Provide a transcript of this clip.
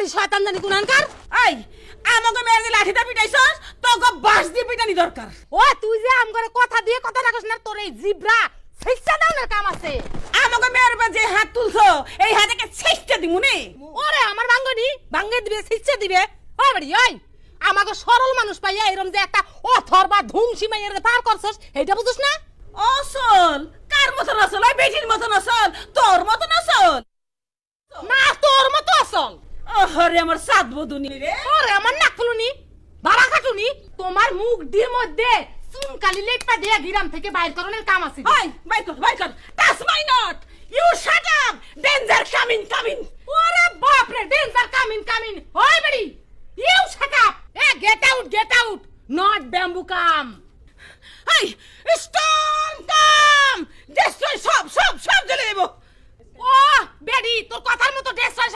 বাড়ি শয়তান জানি কুনানকার এই আমাকে মেয়ের যে লাঠিটা পিটাইছস? তোকে বাস দিয়ে পিটানি দরকার। ও তুই যে আম করে কথা দিয়ে কথা রাখছ না তোর এই জিব্রা শিক্ষা দাওনের কাম আছে। আমাকে মেয়ের উপর যে হাত তুলছো এই হাতকে ছেঁচতে দিমুনি ওরে আমার ভাঙ্গনি ভাঙ্গে দিবে শিক্ষা দিবে। ও বাড়ি ওই আমাকে সরল মানুষ পাইয়া এরম যে একটা অথর বা ধুমসি মাইয়ের পার করছস এইটা বুঝছ না? অসল কার মতন আসল ওই বেটির মতন আসল তোর মতন আসল না তোর মতো আসল ওহরে আমার সাত বদুনি রে। ওরে আমার নাক ফুলুনি। বাড়া খাটুনি। তোমার মুখ দিয়ে মধ্যে চুন কালি লেপা দিয়ে গিরাম থেকে বাইর করণের কাম আছে। হাই বাই কর বাই কর। Touch my not you shut up danger coming coming ওরে বাপ রে ডেঞ্জার কামিন কামিন ওই বেড়ি you shut up A get out get out not bamboo come high stone come destroy সব সব সব জ্বলে দেবো। ও বেডি তোর কথার মতো ড্রেস